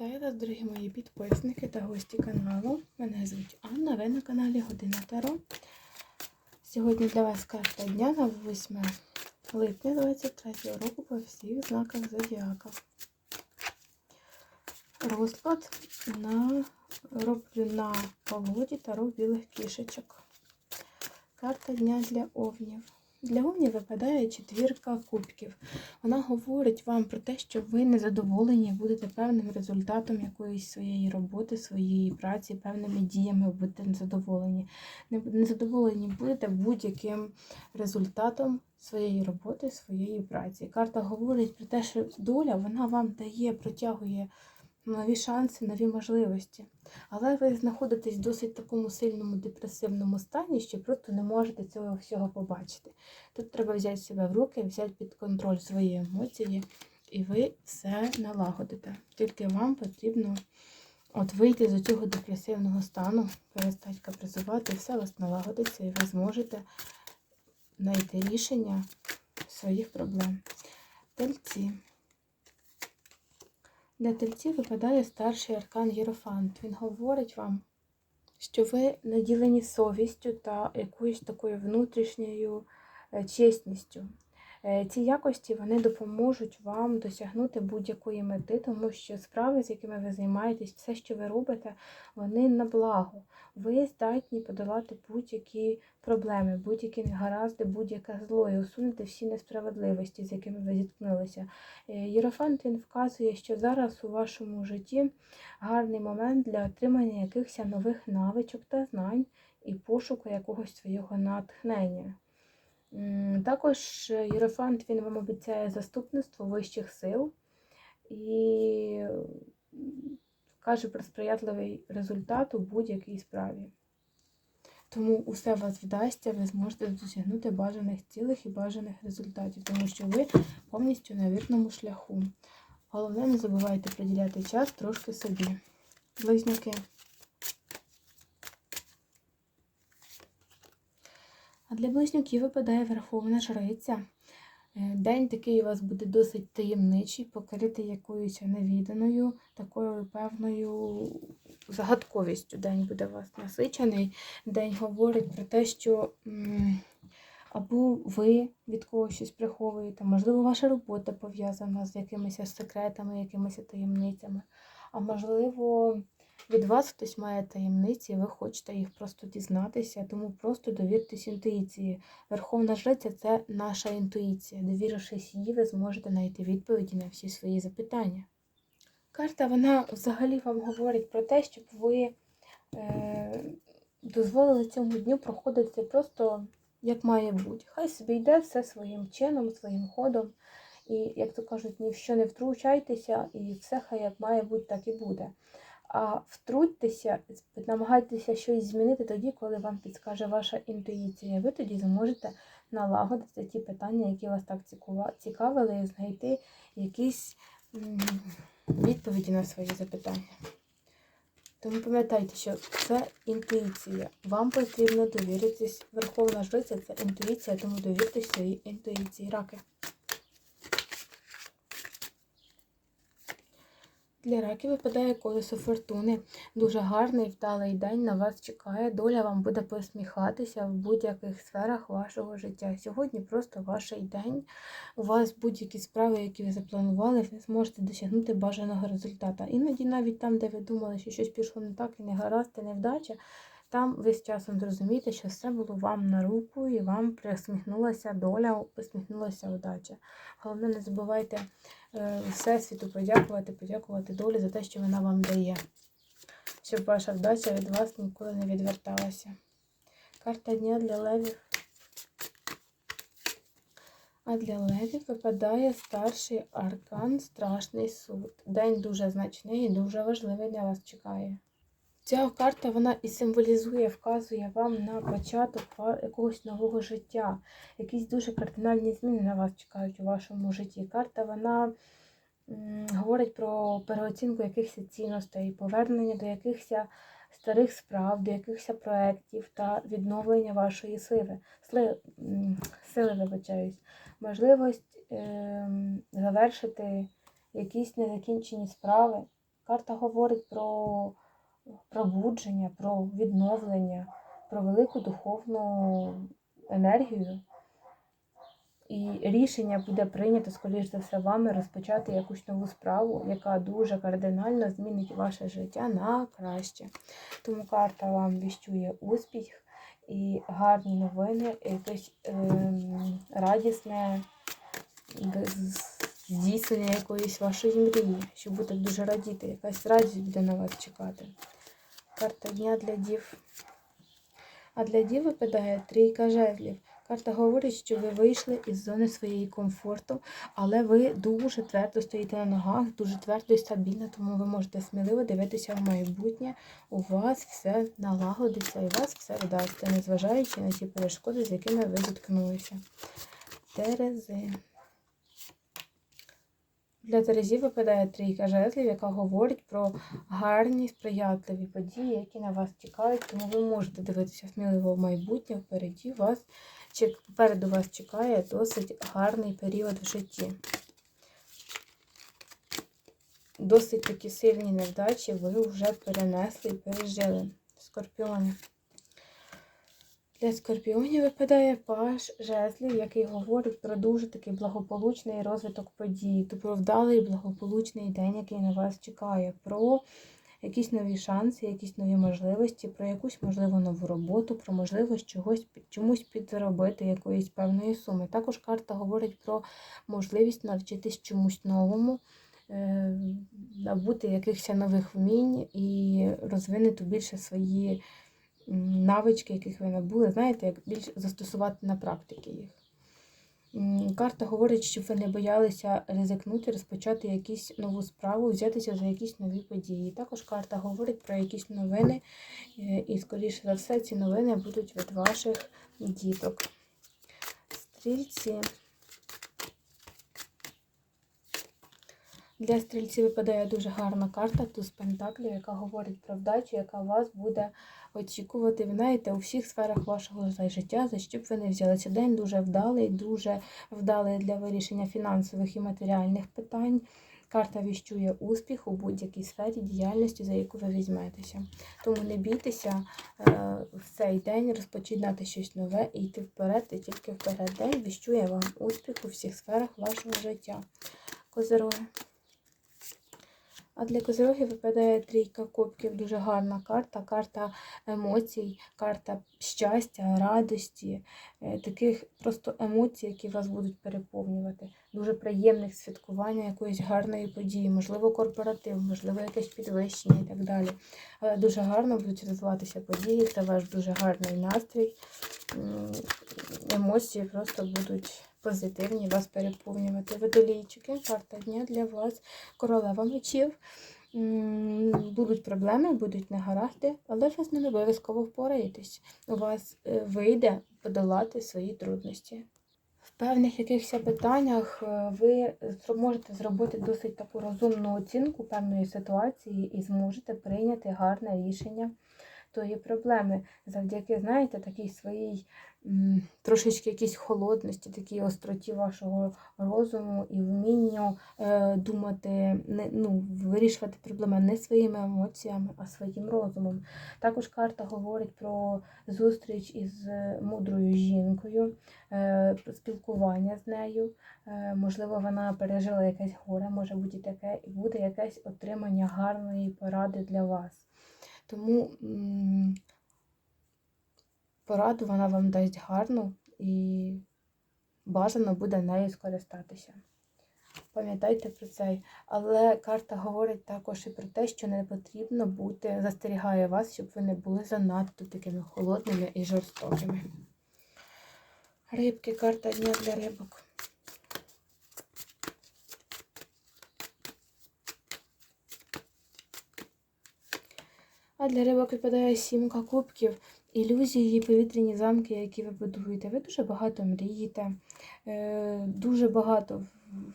Вітаю вас, дорогі мої підписники та гості каналу. Мене звуть Анна, ви на каналі Година Таро. Сьогодні для вас карта дня на 8 липня 23 року по всіх знаках зодіака. Розклад на роблю на погоді таро білих кішечок. Карта дня для овнів. Для овнів випадає четвірка кубків. Вона говорить вам про те, що ви незадоволені будете певним результатом якоїсь своєї роботи, своєї праці, певними діями будете незадоволені. Не- Незадоволені будете будь-яким результатом своєї роботи, своєї праці. Карта говорить про те, що доля вона вам дає, протягує нові шанси, нові можливості. Але ви знаходитесь в досить такому сильному депресивному стані, що просто не можете цього всього побачити. Тут треба взяти себе в руки, взяти під контроль свої емоції, і ви все налагодите. Тільки вам потрібно от вийти з цього депресивного стану, перестати капризувати, і все у вас налагодиться, і ви зможете знайти рішення своїх проблем. Тельці. Для тельців випадає старший аркан Єрофант. Він говорить вам, що ви наділені совістю та якоюсь такою внутрішньою е, чесністю. Е, Ці якості вони допоможуть вам досягнути будь-якої мети, тому що справи, з якими ви займаєтесь, все, що ви робите, вони на благо. Ви здатні подолати будь-які проблеми, будь-які негаразди, будь-яке зло і усунути всі несправедливості, з якими ви зіткнулися. Е, Єрофант він вказує, що зараз у вашому житті гарний момент для отримання якихось нових навичок та знань і пошуку якогось свого натхнення. Також Єрофант він вам обіцяє заступництво вищих сил і каже про сприятливий результат у будь-якій справі. Тому усе вас вдасться, ви зможете досягнути бажаних цілих і бажаних результатів, тому що ви повністю на вірному шляху. Головне, не забувайте приділяти час трошки собі. Близнюки. А для близнюків випадає Верховна Жриця. Е, День такий у вас буде досить таємничий, покритий якоюсь невіданою, такою певною загадковістю. День буде у вас насичений. День говорить про те, що або ви від когось щось приховуєте, можливо, ваша робота пов'язана з якимись секретами, якимись таємницями. А можливо, від вас хтось має таємниці, ви хочете їх просто дізнатися, тому просто довіртесь інтуїції. Верховна жриця це наша інтуїція. Довірившись їй, ви зможете знайти відповіді на всі свої запитання. Карта вона взагалі вам говорить про те, щоб ви е, дозволили цьому дню проходити просто як має бути. Хай собі йде все своїм чином, своїм ходом. І, як то кажуть, ні в що не втручайтеся, і все хай як має бути, так і буде. А втрутьтеся, намагайтеся щось змінити тоді, коли вам підскаже ваша інтуїція. Ви тоді зможете налагодити ті питання, які вас так цікавили, і знайти якісь відповіді на свої запитання. Тому пам'ятайте, що це інтуїція. Вам потрібно довіритись. Верховна жриця це інтуїція, тому довіртесь своїй інтуїції. Раки. Для раків випадає колесо фортуни. Дуже гарний, вдалий день на вас чекає. Доля вам буде посміхатися в будь-яких сферах вашого життя. Сьогодні просто ваш день. У вас будь-які справи, які ви запланували, ви зможете досягнути бажаного результату. Іноді навіть там, де ви думали, що щось пішло не так і не гаразд, і невдача, там ви з часом зрозумієте, що все було вам на руку і вам присміхнулася доля, посміхнулася удача. Головне, не забувайте е, Всесвіту подякувати, подякувати долі за те, що вона вам дає, щоб ваша вдача від вас ніколи не відверталася. Карта дня для левів. А для левів випадає старший аркан Страшний суд. День дуже значний і дуже важливий для вас чекає. Ця карта вона і символізує, вказує вам на початок якогось нового життя. Якісь дуже кардинальні зміни на вас чекають у вашому житті. Карта вона говорить про переоцінку якихось цінностей, повернення до якихось старих справ, до якихось проєктів та відновлення вашої сили. Сли, сили вибачаюсь. Можливість ем, завершити якісь незакінчені справи. Карта говорить про пробудження, про відновлення, про велику духовну енергію. І рішення буде прийнято, скоріш за все, вами розпочати якусь нову справу, яка дуже кардинально змінить ваше життя на краще. Тому карта вам віщує успіх і гарні новини, якесь ем, радісне здійснення якоїсь вашої мрії, що будете дуже радіти, якась радість буде на вас чекати. Карта дня для дів. А для дів випадає трійка жезлів. Карта говорить, що ви вийшли із зони своєї комфорту, але ви дуже твердо стоїте на ногах, дуже твердо і стабільно, тому ви можете сміливо дивитися в майбутнє. У вас все налагодиться і у вас все вдасться, незважаючи на ті перешкоди, з якими ви зіткнулися. Терези. Для Терезів випадає трійка жезлів, яка говорить про гарні, сприятливі події, які на вас чекають, тому ви можете дивитися сміливо в майбутнє, впереді вас, попереду вас чекає досить гарний період в житті. Досить такі сильні невдачі ви вже перенесли і пережили. Скорпіони. Для скорпіонів випадає паш жезлів, який говорить про дуже такий благополучний розвиток подій, то про вдалий благополучний день, який на вас чекає, про якісь нові шанси, якісь нові можливості, про якусь можливо нову роботу, про можливість чогось чомусь підзаробити якоїсь певної суми. Також карта говорить про можливість навчитись чомусь новому. е, Набути якихось нових вмінь і розвинути більше свої навички, яких ви набули, знаєте, як більш застосувати на практиці їх. Карта говорить, щоб ви не боялися ризикнути, розпочати якусь нову справу, взятися за якісь нові події. Також карта говорить про якісь новини, е, і, скоріше за все, ці новини будуть від ваших діток. Стрільці. Для стрільців випадає дуже гарна карта туз Пентаклів, яка говорить про вдачу, яка вас буде очікувати. Ви знаєте, у всіх сферах вашого життя, за що б ви не взялися. День дуже вдалий, дуже вдалий для вирішення фінансових і матеріальних питань. Карта віщує успіх у будь-якій сфері діяльності, за яку ви візьметеся. Тому не бійтеся е, в цей день розпочинати щось нове і йти вперед, і тільки вперед. День віщує вам успіх у всіх сферах вашого життя. Козироги. А для козирогів випадає трійка кубків. Дуже гарна карта, карта емоцій, карта щастя, радості, е, таких просто емоцій, які вас будуть переповнювати. Дуже приємних святкування якоїсь гарної події, можливо, корпоратив, можливо, якесь підвищення і так далі. Але дуже гарно будуть розвиватися події, це ваш дуже гарний настрій. Емоції просто будуть позитивні, вас переповнювати. Водолійчики, карта дня для вас, королева мечів. Будуть проблеми, будуть негаразди, але ви з ними обов'язково впораєтесь. У вас е, вийде подолати свої трудності. В певних якихось питаннях е, ви можете зробити досить таку розумну оцінку певної ситуації і зможете прийняти гарне рішення тої проблеми завдяки, знаєте, такій своїй трошечки якійсь холодності, такій остроті вашого розуму і вмінню е, думати, не, ну, вирішувати проблеми не своїми емоціями, а своїм розумом. Також карта говорить про зустріч із мудрою жінкою, е, про спілкування з нею. Е, можливо, вона пережила якесь горе, може бути таке, і буде якесь отримання гарної поради для вас. Тому пораду вона вам дасть гарну і бажано буде нею скористатися. Пам'ятайте про це. Але карта говорить також і про те, що не потрібно бути, застерігає вас, щоб ви не були занадто такими холодними і жорстокими. Рибки, карта дня для рибок. А для рибок випадає сімка кубків, ілюзії, повітряні замки, які ви будуєте. Ви дуже багато мрієте, е, дуже багато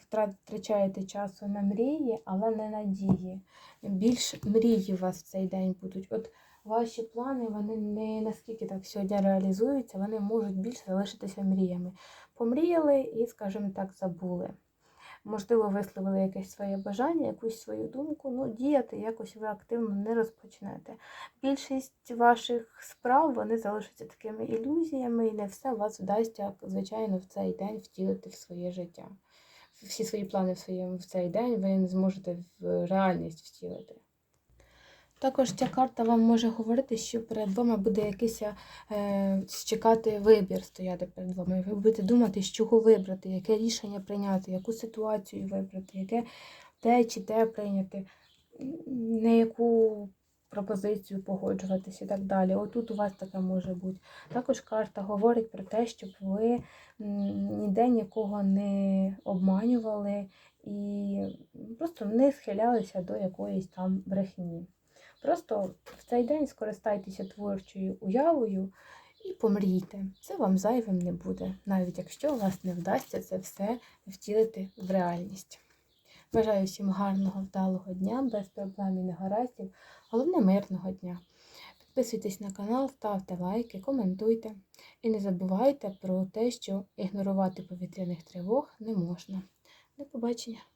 втрачаєте часу на мрії, але не надії. Більш мрії у вас в цей день будуть. От ваші плани вони не наскільки так сьогодні реалізуються, вони можуть більш залишитися мріями. Помріяли і, скажімо так, забули. Можливо, висловили якесь своє бажання, якусь свою думку, ну, діяти якось ви активно не розпочнете. Більшість ваших справ вони залишаться такими ілюзіями, і не все вас вдасться, звичайно, в цей день втілити в своє життя. Всі свої плани в, своєму, в цей день ви не зможете в реальність втілити. Також ця карта вам може говорити, що перед вами буде якийсь е, чекати вибір стояти перед вами. Ви будете думати, з чого вибрати, яке рішення прийняти, яку ситуацію вибрати, яке те чи те прийняти, на яку пропозицію погоджуватися і так далі. Отут у вас таке може бути. Також карта говорить про те, щоб ви ніде нікого не обманювали і просто не схилялися до якоїсь там брехні. Просто в цей день скористайтеся творчою уявою і помрійте. Це вам зайвим не буде, навіть якщо у вас не вдасться це все втілити в реальність. Бажаю всім гарного, вдалого дня, без проблем і негараздів, головне мирного дня. Підписуйтесь на канал, ставте лайки, коментуйте. І не забувайте про те, що ігнорувати повітряних тривог не можна. До побачення!